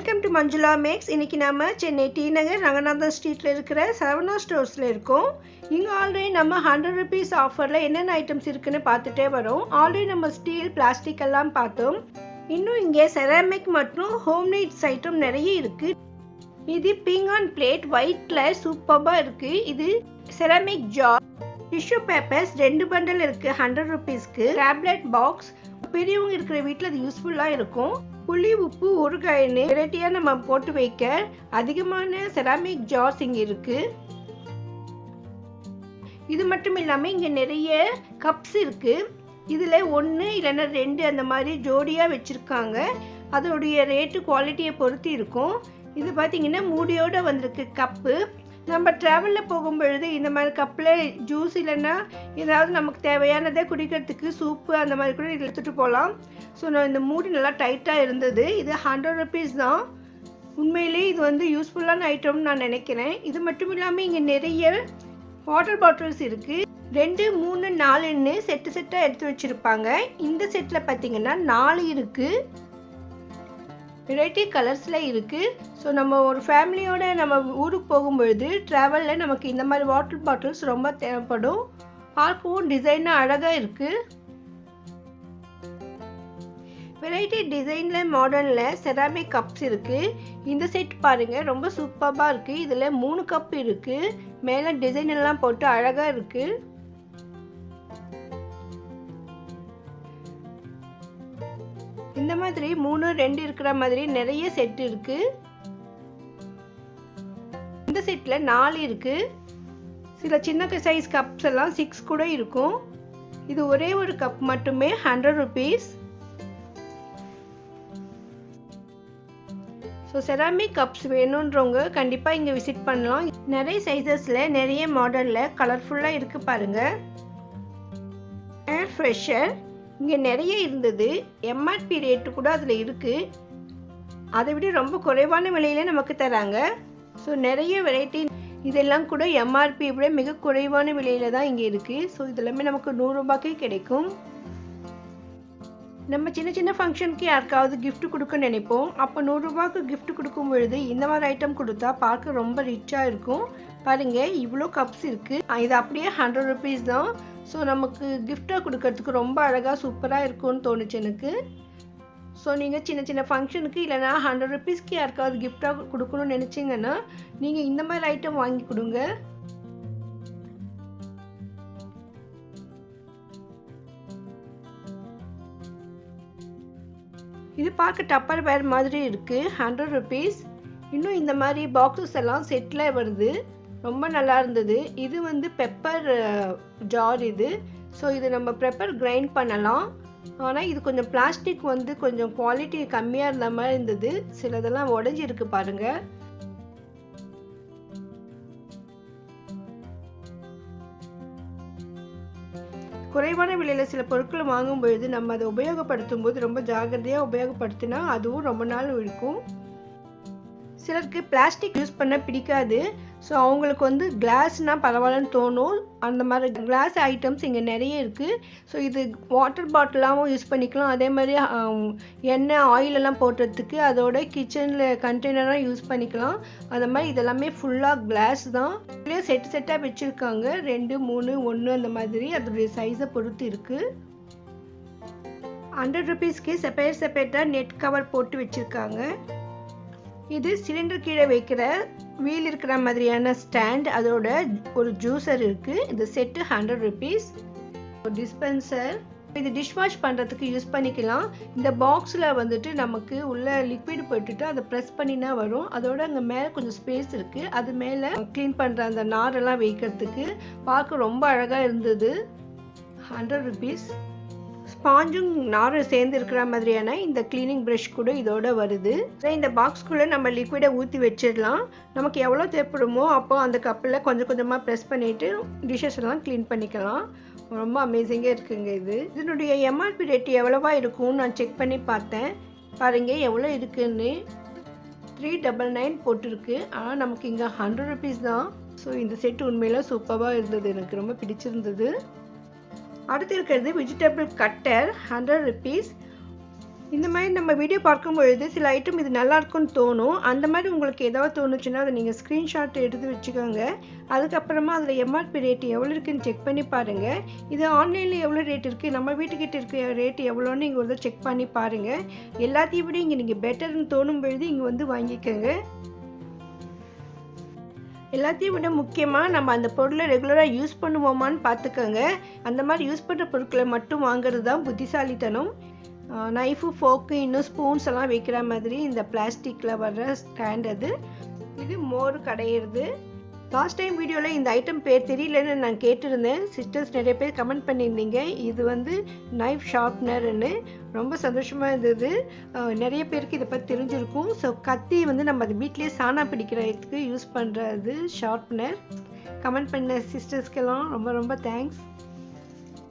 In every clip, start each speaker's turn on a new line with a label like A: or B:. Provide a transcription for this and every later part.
A: Welcome to Manjula maths இன்றைக்கி நம்ம Chennai D நகர் ரங்கநாதன் ஸ்ட்ரீட்டில் இருக்கிற சரவணா ஸ்டோர்ஸில் இருக்கோம். இங்கே ஆல்ரெடி நம்ம ஹண்ட்ரட் ருபீஸ் ஆஃபரில் என்னென்ன ஐட்டம்ஸ் இருக்குன்னு பார்த்துட்டே வரோம். ஆல்ரெடி நம்ம ஸ்டீல் பிளாஸ்டிக் எல்லாம் பார்த்தோம். இன்னும் இங்கே செராமிக் மற்றும் ஹோம் நீட்ஸ் ஐட்டம் நிறைய இருக்குது இது பீங்கான் பிளேட் ஒயிட்டில் சூப்பராக இருக்குது இது செராமிக் ஜார் டிஷ்யூ பேப்பர்ஸ் ரெண்டு பண்டல் இருக்குது ஹண்ட்ரட் ருபீஸ்க்கு டேப்லெட் பாக்ஸ் பெரியவங்க இருக்கிற வீட்டில் அது யூஸ்ஃபுல்லாக இருக்கும். புளி உப்பு ஊறுகாயின்னு வெரைட்டியாக நம்ம போட்டு வைக்க அதிகமான செராமிக் ஜார்ஸ் இங்கே இருக்குது இது மட்டும் இல்லாமல் இங்கே நிறைய கப்ஸ் இருக்குது இதில் ஒன்று இல்லைன்னா ரெண்டு அந்த மாதிரி ஜோடியாக வச்சுருக்காங்க. அதோடைய ரேட்டு குவாலிட்டியை பொறுத்து இருக்கும். இது பார்த்தீங்கன்னா மூடியோடு வந்திருக்கு கப்பு நம்ம ட்ராவலில் போகும்பொழுது இந்த மாதிரி கப்பில் ஜூஸ் இல்லைன்னா ஏதாவது நமக்கு தேவையானதை குடிக்கிறதுக்கு சூப்பு அந்த மாதிரி கூட இதில் எடுத்துகிட்டு போகலாம். ஸோ நான் இந்த மூடி நல்லா டைட்டாக இருந்தது. இது ஹண்ட்ரட் ருபீஸ் தான். உண்மையிலே இது வந்து யூஸ்ஃபுல்லான ஐட்டம்னு நான் நினைக்கிறேன். இது மட்டும் இல்லாமல் இங்கே நிறைய வாட்டர் பாட்டில்ஸ் இருக்குது ரெண்டு மூணு நாலுன்னு செட்டு செட்டாக எடுத்து வச்சுருப்பாங்க. இந்த செட்டில் பார்த்தீங்கன்னா நாலு இருக்குது வெரைட்டி கலர்ஸில் இருக்குது ஸோ நம்ம ஒரு ஃபேமிலியோட நம்ம ஊருக்கு போகும்பொழுது ட்ராவலில் நமக்கு இந்த மாதிரி வாட்டர் பாட்டில்ஸ் ரொம்ப தேவைப்படும். பார்க்கவும் டிசைனாக அழகாக இருக்குது வெரைட்டி டிசைனில் மாடர்னில் செராமிக் கப்ஸ் இருக்குது இந்த செட் பாருங்கள் ரொம்ப சூப்பராக இருக்குது இதில் மூணு கப் இருக்குது மேலே டிசைன் எல்லாம் போட்டு அழகாக இருக்குது இந்த மாதிரி மூணு ரெண்டு இருக்கிற மாதிரி நிறைய செட் இருக்கு. இந்த செட்டில் நாலு இருக்கு. சில சின்ன சைஸ் கப்ஸ் எல்லாம் சிக்ஸ் கூட இருக்கும். இது ஒரே ஒரு கப் மட்டுமே hundred rupees so ceramic cups வேணுன்றவங்க கண்டிப்பாக இங்கே விசிட் பண்ணலாம். நிறைய சைஸஸில் நிறைய மாடலில் கலர்ஃபுல்லாக இருக்குது பாருங்கள் ஏர் ஃப்ரெஷர் இங்கே நிறைய இருந்தது. எம்ஆர்பி ரேட்டு கூட அதில் இருக்குது அதை விட ரொம்ப குறைவான விலையில நமக்கு தராங்க. ஸோ நிறைய வெரைட்டி இதெல்லாம் கூட எம்ஆர்பி விட மிக குறைவான விலையில தான் இங்கே இருக்குது ஸோ இதெல்லாமே நமக்கு நூறுரூபாய்க்கே கிடைக்கும். நம்ம சின்ன சின்ன ஃபங்க்ஷனுக்கு யாருக்காவது கிஃப்ட் கொடுக்க நினைப்போம். அப்போ நூறுரூபாய்க்கு கிஃப்ட் கொடுக்கும் பொழுது இந்த மாதிரி ஐட்டம் கொடுத்தா பார்க்க ரொம்ப ரிச்சாக இருக்கும். பாருங்க இவ்வளோ கப்ஸ் இருக்குது இது அப்படியே ஹண்ட்ரட் ருபீஸ் தான். ஸோ நமக்கு கிஃப்டாக கொடுக்கறதுக்கு ரொம்ப அழகாக சூப்பராக இருக்கும்னு தோணுச்சு எனக்கு. ஸோ நீங்கள் சின்ன சின்ன ஃபங்க்ஷனுக்கு இல்லைனா ஹண்ட்ரட் ருபீஸ்க்கு யாருக்காவது கிஃப்டாக கொடுக்கணும்னு நினச்சிங்கன்னா நீங்கள் இந்த மாதிரி ஐட்டம் வாங்கி கொடுங்க. இது பார்க்க டப்பர் வேறு மாதிரி இருக்குது ஹண்ட்ரட் ருபீஸ் இன்னும் இந்த மாதிரி பாக்ஸஸ் எல்லாம் செட்டில் வருது. ரொம்ப நல்லா இருந்தது. இது வந்து பெப்பர் ஜார் இது. ஸோ இது நம்ம பெப்பர் கிரைண்ட் பண்ணலாம். ஆனால் இது கொஞ்சம் பிளாஸ்டிக் வந்து கொஞ்சம் குவாலிட்டி கம்மியாக இருந்த மாதிரி இருந்தது. சிலதெல்லாம் உடஞ்சிருக்கு பாருங்கள் குறைவான விலையில் சில பொருட்களை வாங்கும் பொழுது நம்ம அதை உபயோகப்படுத்தும் போது ரொம்ப ஜாகிரதையாக உபயோகப்படுத்தினா அதுவும் ரொம்ப நாள் இருக்கும். சிலருக்கு பிளாஸ்டிக் யூஸ் பண்ண பிடிக்காது. ஸோ அவங்களுக்கு வந்து கிளாஸ்னால் பரவாயில்லன்னு தோணும். அந்த மாதிரி கிளாஸ் ஐட்டம்ஸ் இங்கே நிறைய இருக்குது ஸோ இது வாட்டர் பாட்டிலாகவும் யூஸ் பண்ணிக்கலாம். அதே மாதிரி எண்ணெய் ஆயிலெல்லாம் போடுறதுக்கு அதோட கிச்சனில் கண்டெய்னராக யூஸ் பண்ணிக்கலாம். அந்த மாதிரி இதெல்லாமே ஃபுல்லாக கிளாஸ் தான். இதுலேயே செட்டு செட்டாக வச்சுருக்காங்க. ரெண்டு மூணு ஒன்று அந்த மாதிரி. அதோடைய சைஸை பொறுத்து இருக்குது ஹண்ட்ரட் ருபீஸ்க்கு செப்பரேட் செப்பரேட்டாக நெட் கவர் போட்டு வச்சுருக்காங்க. இது சிலிண்டர் கீழே வைக்கிற வீல் இருக்கிற மாதிரியான ஸ்டாண்ட் அதோட ஒரு ஜூஸர் இருக்கு. இந்த செட்டு ஹண்ட்ரட் ருபீஸ் டிஸ்பென்சர் இது டிஷ் வாஷ் பண்ணுறதுக்கு யூஸ் பண்ணிக்கலாம். இந்த பாக்ஸில் வந்துட்டு நமக்கு உள்ள லிக்விட் போட்டுட்டு அதை ப்ரெஸ் பண்ணினா வரும். அதோட அங்கே மேலே கொஞ்சம் ஸ்பேஸ் இருக்குது அது மேலே க்ளீன் பண்ணுற அந்த நாரெல்லாம் வைக்கிறதுக்கு பார்க்க ரொம்ப அழகாக இருந்தது. ஹண்ட்ரட் ருபீஸ் ஸ்பாஞ்சும் நாரும் சேர்ந்து இருக்கிற மாதிரியான இந்த க்ளீனிங் ப்ரஷ் கூட இதோட வருது. இந்த பாக்ஸ்குள்ளே நம்ம லிக்விடை ஊற்றி வச்சிடலாம். நமக்கு எவ்வளோ தேவைப்படுமோ அப்போ அந்த கப்பில் கொஞ்சம் கொஞ்சமாக ப்ரெஸ் பண்ணிவிட்டு டிஷ்ஷஸ் எல்லாம் க்ளீன் பண்ணிக்கலாம். ரொம்ப அமேசிங்காக இருக்குங்க இது. இதனுடைய எம்ஆர்பி ரேட் எவ்வளோவா இருக்கும்னு நான் செக் பண்ணி பார்த்தேன். பாருங்க எவ்வளோ இருக்குன்னு. த்ரீ டபுள் நைன் போட்டிருக்கு. ஆனால் நமக்கு இங்கே ஹண்ட்ரட் ருபீஸ் தான். ஸோ இந்த செட் உண்மையில் சூப்பராக இருந்தது. எனக்கு ரொம்ப பிடிச்சிருந்தது. அடுத்து இருக்கிறது வெஜிடபிள் கட்டர் ஹண்ட்ரட் ருபீஸ் இந்த மாதிரி நம்ம வீடியோ பார்க்கும் பொழுது சில ஐட்டம் இது நல்லா இருக்கும்னு தோணும். அந்த மாதிரி உங்களுக்கு ஏதாவது தோணுச்சுன்னா அதை நீங்கள் ஸ்க்ரீன்ஷாட் எடுத்து வச்சுக்கோங்க. அதுக்கப்புறமா அதில் எம்ஆர்பி ரேட் எவ்வளோ இருக்குன்னு செக் பண்ணி பாருங்கள் இது ஆன்லைனில் எவ்வளோ ரேட் இருக்குது நம்ம வீட்டுக்கிட்ட இருக்க ரேட் எவ்வளோன்னு இங்கே ஒரு செக் பண்ணி பாருங்கள் எல்லாத்தையும் விட இங்கே நீங்கள் பெட்டர்னு தோணும் பொழுது இங்கே வந்து வாங்கிக்கோங்க. எல்லாத்தையும் விட முக்கியமாக நம்ம அந்த பொருளை ரெகுலராக யூஸ் பண்ணுவோமான்னு பார்த்துக்கோங்க. அந்த மாதிரி யூஸ் பண்ணுற பொருட்களை மட்டும் வாங்குறது தான் புத்திசாலித்தனம். நைஃபு ஃபோக்கு இன்னும் ஸ்பூன்ஸ் எல்லாம் வைக்கிற மாதிரி இந்த பிளாஸ்டிக்கில் வர்ற ஸ்டாண்ட் அது. இது மோர் கடையிறது. லாஸ்ட் டைம் வீடியோவில் இந்த ஐட்டம் பேர் தெரியலன்னு நான் கேட்டிருந்தேன். சிஸ்டர்ஸ் நிறைய பேர் கமெண்ட் பண்ணியிருந்தீங்க. இது வந்து நைஃப் ஷார்ப்னர்னு ரொம்ப சந்தோஷமாக இருந்தது. நிறைய பேருக்கு இதை பற்றி தெரிஞ்சிருக்கும். ஸோ கத்தி வந்து நம்ம அது வீட்லேயே சாணா பிடிக்கிறதுக்கு யூஸ் பண்ணுறது ஷார்ப்னர் கமெண்ட் பண்ண சிஸ்டர்ஸ்க்கெல்லாம் ரொம்ப ரொம்ப தேங்க்ஸ்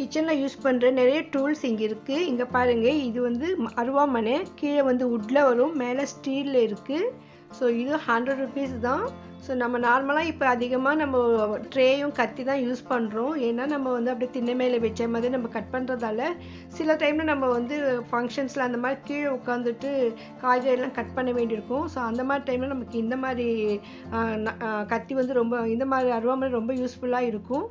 A: கிச்சனில் யூஸ் பண்ணுற நிறைய டூல்ஸ் இங்கே இருக்குது இங்கே பாருங்கள் இது வந்து அருவாமனை. கீழே வந்து உட்டில் வரும். மேலே ஸ்டீலில் இருக்குது ஸோ இது ஹண்ட்ரட் ருபீஸ் தான். ஸோ நம்ம நார்மலாக இப்போ அதிகமாக நம்ம ட்ரேயும் கத்தி தான் யூஸ் பண்ணுறோம் ஏன்னா நம்ம வந்து அப்படியே திண்ணை வச்ச மாதிரி நம்ம கட் பண்ணுறதால சில டைமில் நம்ம வந்து ஃபங்க்ஷன்ஸில் அந்த மாதிரி கீழே உட்காந்துட்டு காய்கறிலாம் கட் பண்ண வேண்டியிருக்கும். ஸோ அந்த மாதிரி டைமில் நமக்கு இந்த மாதிரி கத்தி வந்து ரொம்ப இந்த மாதிரி அருவாமனை ரொம்ப யூஸ்ஃபுல்லாக இருக்கும்.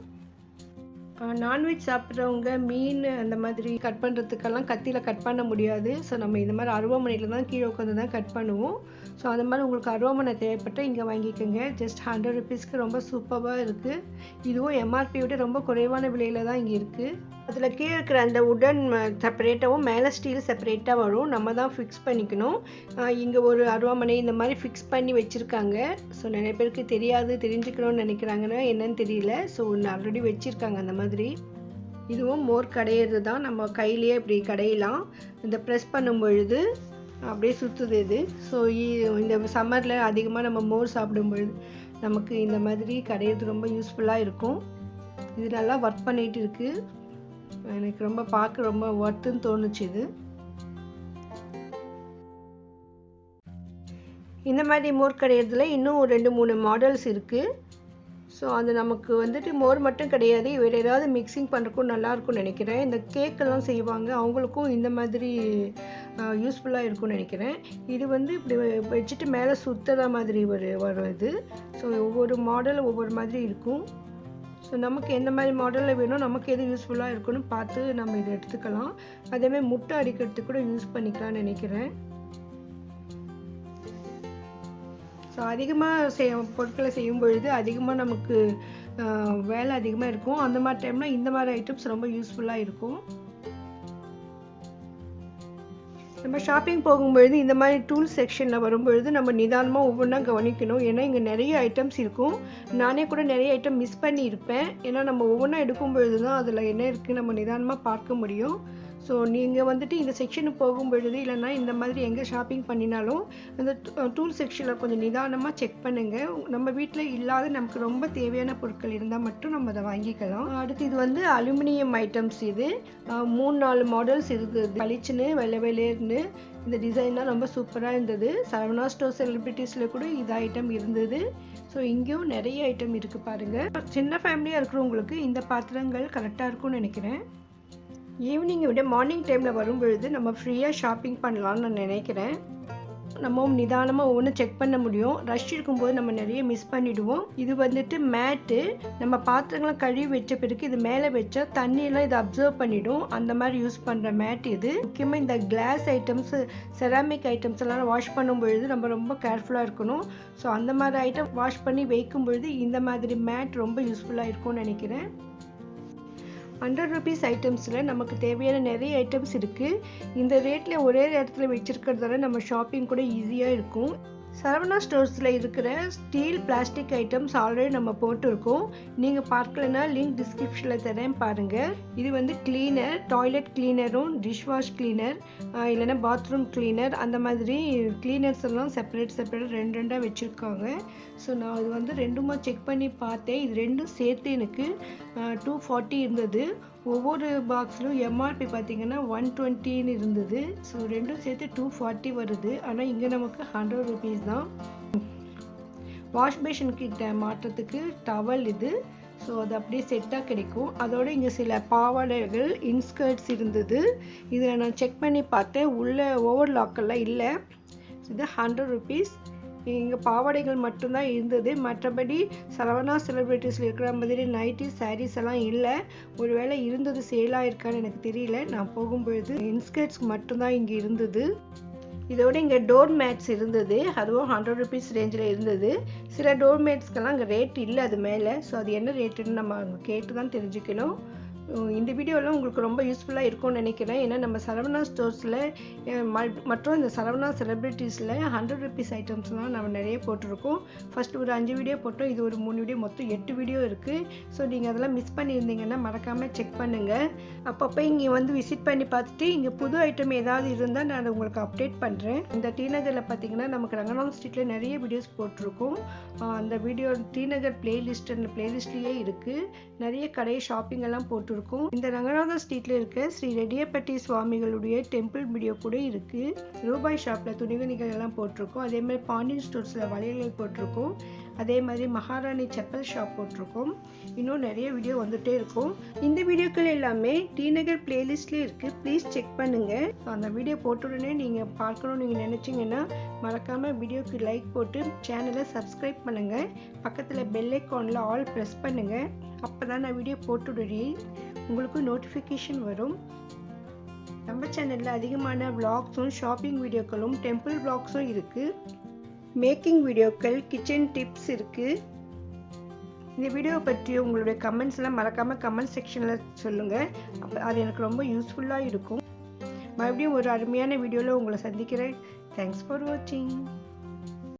A: நான்வெஜ் சாப்பிட்றவங்க மீன் அந்த மாதிரி கட் பண்ணுறதுக்கெல்லாம் கத்தியில் கட் பண்ண முடியாது. ஸோ நம்ம இந்த மாதிரி அருவாமனையில் தான் கீழே உட்காந்து தான் கட் பண்ணுவோம். ஸோ அந்த மாதிரி உங்களுக்கு அருவாமனை தேவைப்பட்டால் இங்கே வாங்கிக்கோங்க. ஜஸ்ட் ஹண்ட்ரட் ருபீஸ்க்கு ரொம்ப சூப்பராக இருக்குது இதுவும் எம்ஆர்பி விட ரொம்ப குறைவான விலையில் தான் இங்கே இருக்குது அதில் கீழே இருக்கிற அந்த உடன் செப்பரேட்டாகவும் மேலே ஸ்டீல் செப்பரேட்டாக வரும். நம்ம தான் ஃபிக்ஸ் பண்ணிக்கணும். இங்கே ஒரு அருவாமனை இந்த மாதிரி ஃபிக்ஸ் பண்ணி வச்சுருக்காங்க. ஸோ நிறைய பேருக்கு தெரியாது தெரிஞ்சுக்கணும்னு நினைக்கிறாங்கன்னா என்னன்னு தெரியல. ஸோ ஆல்ரெடி வச்சுருக்காங்க அந்த மாதிரி மாதிரி. இதுவும் மோர் கடையிறது தான். நம்ம கையிலேயே இப்படி கடையலாம். இந்த ப்ரெஸ் பண்ணும் பொழுது அப்படியே சுற்றுது இது. ஸோ இந்த சம்மரில் அதிகமாக நம்ம மோர் சாப்பிடும் பொழுது நமக்கு இந்த மாதிரி கடையிறது ரொம்ப யூஸ்ஃபுல்லாக இருக்கும். இது நல்லா ஒர்க் பண்ணிகிட்டு இருக்குது எனக்கு ரொம்ப பார்க்க ரொம்ப ஒர்த்துன்னு தோணுச்சு இது. இந்த மாதிரி மோர் கடையிறதுல இன்னும் ஒரு ரெண்டு மூணு மாடல்ஸ் இருக்குது ஸோ அது நமக்கு வந்துட்டு மோர் மட்டும் கிடையாது. வேறு ஏதாவது மிக்சிங் பண்ணுறக்கும் நல்லாயிருக்கும்னு நினைக்கிறேன். இந்த கேக்கெல்லாம் செய்வாங்க. அவங்களுக்கும் இந்த மாதிரி யூஸ்ஃபுல்லாக இருக்கும்னு நினைக்கிறேன். இது வந்து இப்படி வச்சுட்டு மேலே சுற்றுற மாதிரி ஒரு வருது ஸோ ஒவ்வொரு மாடல் ஒவ்வொரு மாதிரி இருக்கும். ஸோ நமக்கு எந்த மாதிரி மாடலில் வேணும் நமக்கு எது யூஸ்ஃபுல்லாக இருக்குன்னு பார்த்து நம்ம இதை எடுத்துக்கலாம். அதேமாதிரி முட்டை அடிக்கிறதுக்கு கூட யூஸ் பண்ணிக்கலாம்னு நினைக்கிறேன். ஸோ அதிகமாக செய் பொருட்களை செய்யும் பொழுது அதிகமாக நமக்கு வேலை அதிகமாக இருக்கும். அந்த மாதிரி டைமில் இந்த மாதிரி ஐட்டம்ஸ் ரொம்ப யூஸ்ஃபுல்லாக இருக்கும். நம்ம ஷாப்பிங் போகும்பொழுது இந்த மாதிரி டூல் செக்ஷனில் வரும்பொழுது நம்ம நிதானமாக ஒவ்வொன்றா கவனிக்கணும். ஏன்னா இங்கே நிறைய ஐட்டம்ஸ் இருக்கும். நானே கூட நிறைய ஐட்டம் மிஸ் பண்ணியிருப்பேன். ஏன்னா நம்ம ஒவ்வொன்றா எடுக்கும் பொழுது தான் அதில் என்ன இருக்குது நம்ம நிதானமாக பார்க்க முடியும். ஸோ நீங்கள் வந்துட்டு இந்த செக்ஷனுக்கு போகும் பொழுது இல்லைன்னா இந்த மாதிரி எங்கே ஷாப்பிங் பண்ணினாலும் அந்த டூல் செக்ஷனில் கொஞ்சம் நிதானமாக செக் பண்ணுங்கள் நம்ம வீட்டில் இல்லாத நமக்கு ரொம்ப தேவையான பொருட்கள் இருந்தால் மட்டும் நம்ம அதை வாங்கிக்கலாம். அடுத்து இது வந்து அலுமினியம் ஐட்டம்ஸ் இது. மூணு நாலு மாடல்ஸ் இருக்குது. பளிச்சுன்னு வெள்ளை வெள்ளையர்னு இந்த டிசைன்லாம் ரொம்ப சூப்பராக இருந்தது. சரவணா ஸ்டோர் செலிப்ரிட்டிஸில் கூட இது ஐட்டம் இருந்தது. ஸோ இங்கேயும் நிறைய ஐட்டம் இருக்குது பாருங்கள் சின்ன ஃபேமிலியாக இருக்கிறவங்களுக்கு இந்த பாத்திரங்கள் கரெக்டாக இருக்கும்னு நினைக்கிறேன். ஈவினிங்கை விட மார்னிங் டைமில் வரும் பொழுது நம்ம ஃப்ரீயாக ஷாப்பிங் பண்ணலாம்னு நான் நினைக்கிறேன். நம்ம நிதானமாக ஒவ்வொன்றும் செக் பண்ண முடியும். ரஷ் இருக்கும்போது நம்ம நிறைய மிஸ் பண்ணிவிடுவோம் இது வந்துட்டு மேட்டு நம்ம பாத்திரங்கள்லாம் கழுவி வச்ச பிறகு இது மேலே வச்சா தண்ணியெல்லாம் இதை அப்சர்வ் பண்ணிவிடும் அந்த மாதிரி யூஸ் பண்ணுற மேட் இது. முக்கியமாக இந்த கிளாஸ் ஐட்டம்ஸ் செராமிக் ஐட்டம்ஸ் எல்லாம் வாஷ் பண்ணும் பொழுது நம்ம ரொம்ப கேர்ஃபுல்லாக இருக்கணும். ஸோ அந்த மாதிரி ஐட்டம் வாஷ் பண்ணி வைக்கும் பொழுது இந்த மாதிரி மேட் ரொம்ப யூஸ்ஃபுல்லாக இருக்கும்னு நினைக்கிறேன். ஹண்ட்ரட் ருபீஸ் ஐட்டம்ஸில் நமக்கு தேவையான நிறைய ஐட்டம்ஸ் இருக்குது இந்த ரேட்டில் ஒரே இடத்துல வச்சுருக்கிறதால நம்ம ஷாப்பிங் கூட ஈஸியாக இருக்கும். சரவணா ஸ்டோர்ஸில் இருக்கிற ஸ்டீல் பிளாஸ்டிக் ஐட்டம்ஸ் ஆல்ரெடி நம்ம போட்டிருக்கோம். நீங்கள் பார்க்கலனா லிங்க் டிஸ்கிரிப்ஷனில் தரேன் பாருங்கள் இது வந்து கிளீனர் டாய்லெட் கிளீனரும் டிஷ் வாஷ் கிளீனர் இல்லைன்னா பாத்ரூம் கிளீனர் அந்த மாதிரி கிளீனர்ஸ் எல்லாம் செப்பரேட் செப்பரேட் ரெண்டு ரெண்டாக வச்சுருக்காங்க. ஸோ நான் அது வந்து ரெண்டுமா செக் பண்ணி பார்த்தேன். இது ரெண்டும் சேர்த்து எனக்கு டூ ஃபார்ட்டி இருந்தது. ஒவ்வொரு பாக்ஸ்லையும் எம்ஆர்பி பார்த்தீங்கன்னா ஒன் டுவெண்ட்டின்னு இருந்தது. ஸோ ரெண்டும் சேர்த்து டூ ஃபார்ட்டி வருது. ஆனால் இங்கே நமக்கு ஹண்ட்ரட் ருபீஸ் தான். வாஷ் பேஷன் கிட்ட மாற்றத்துக்கு டவல் இது. ஸோ அது அப்படியே செட்டாக கிடைக்கும். அதோடு இங்கே சில பாவாடைகள் இன்ஸ்கர்ட்ஸ் இருந்தது. இதை நான் செக் பண்ணி பார்த்தேன். உள்ளே ஓவர் லாக்கெல்லாம் இல்லை. இது ஹண்ட்ரட் ருபீஸ் இங்கே பாவாடைகள் மட்டும்தான் இருந்தது. மற்றபடி சரவணா செலிப்ரிட்டிஸில் இருக்கிற மாதிரி நைட்டி சாரீஸ் எல்லாம் இல்லை. ஒருவேளை இருந்தது சேலாக இருக்கான்னு எனக்கு தெரியல. நான் போகும்பொழுது இன்ஸ்கர்ட்ஸ் மட்டும்தான் இங்கே இருந்தது. இதோட இங்கே டோர் மேட்ஸ் இருந்தது. அதுவும் ஹண்ட்ரட் ருபீஸ் ரேஞ்சில் இருந்தது. சில டோர் மேட்ஸ்க்கெல்லாம் அங்கே ரேட் இல்லை அது மேலே. ஸோ அது என்ன ரேட்டுன்னு நம்ம கேட்டு தான் தெரிஞ்சுக்கணும். இந்த வீடியோலாம் உங்களுக்கு ரொம்ப யூஸ்ஃபுல்லாக இருக்கும்னு நினைக்கிறேன். ஏன்னா நம்ம சரவணா ஸ்டோர்ஸில் மற்றும் இந்த சரவணா செலிப்ரிட்டிஸில் ஹண்ட்ரட் ருபீஸ் ஐட்டம்ஸ்லாம் நம்ம நிறைய போட்டிருக்கோம். ஃபர்ஸ்ட் ஒரு அஞ்சு வீடியோ போட்டோம். இது ஒரு மூணு வீடியோ மொத்தம் எட்டு வீடியோ இருக்குது ஸோ நீங்கள் அதெல்லாம் மிஸ் பண்ணியிருந்தீங்கன்னா மறக்காமல் செக் பண்ணுங்கள் அப்பப்போ இங்கே வந்து விசிட் பண்ணி பார்த்துட்டு இங்கே புது ஐட்டம் ஏதாவது இருந்தால் நான் உங்களுக்கு அப்டேட் பண்ணுறேன் இந்த டிநகரில் பார்த்தீங்கன்னா நமக்கு ரங்கநாதன் ஸ்ட்ரீட்டில் நிறைய வீடியோஸ் போட்டிருக்கோம். அந்த வீடியோ டிநகர் பிளேலிஸ்ட் அந்த பிளேலிஸ்ட்லேயே இருக்குது நிறைய கடை ஷாப்பிங் எல்லாம் இருக்கும். இந்த ரங்கநாத ஸ்ட்ரீட்ல இருக்க ஸ்ரீ ரெடியப்பட்டி சுவாமிகளுடைய டெம்பிள் வீடியோ கூட இருக்கு. ரூபாய் ஷாப்ல துணிவணிகள் எல்லாம் போட்டிருக்கோம். அதே மாதிரி பாண்டியன் ஸ்டோர்ஸ்ல வளையல்கள் போட்டிருக்கோம். அதே மாதிரி மகாராணி செப்பல் ஷாப் போட்டிருக்கோம். இன்னும் நிறைய வீடியோ வந்துகிட்டே இருக்கும். இந்த வீடியோக்கள் எல்லாமே டிநகர் பிளேலிஸ்ட்லேயே இருக்குது ப்ளீஸ் செக் பண்ணுங்கள் அந்த வீடியோ போட்ட உடனே நீங்கள் பார்க்கணும்னு நீங்கள் நினச்சிங்கன்னா மறக்காமல் வீடியோக்கு லைக் போட்டு சேனலை சப்ஸ்கிரைப் பண்ணுங்கள் பக்கத்தில் பெல் ஐக்கானில் ஆல் ப்ரெஸ் பண்ணுங்கள் அப்போ தான் நான் வீடியோ போட்டுடனே உங்களுக்கு நோட்டிஃபிகேஷன் வரும். நம்ம சேனலில் அதிகமான vlogsம் ஷாப்பிங் வீடியோக்களும் டெம்பிள் ப்ளாக்ஸும் இருக்குது மேக்கிங் வீடியோக்கள் கிச்சன் டிப்ஸ் இருக்குது இந்த வீடியோ பற்றி உங்களுடைய கமெண்ட்ஸ்லாம் மறக்காமல் கமெண்ட் செக்ஷனில் சொல்லுங்கள் அப்போ அது எனக்கு ரொம்ப யூஸ்ஃபுல்லாக இருக்கும். மறுபடியும் ஒரு அருமையான வீடியோவில் உங்களை சந்திக்கிறேன். தேங்க்ஸ் ஃபார் வாட்சிங்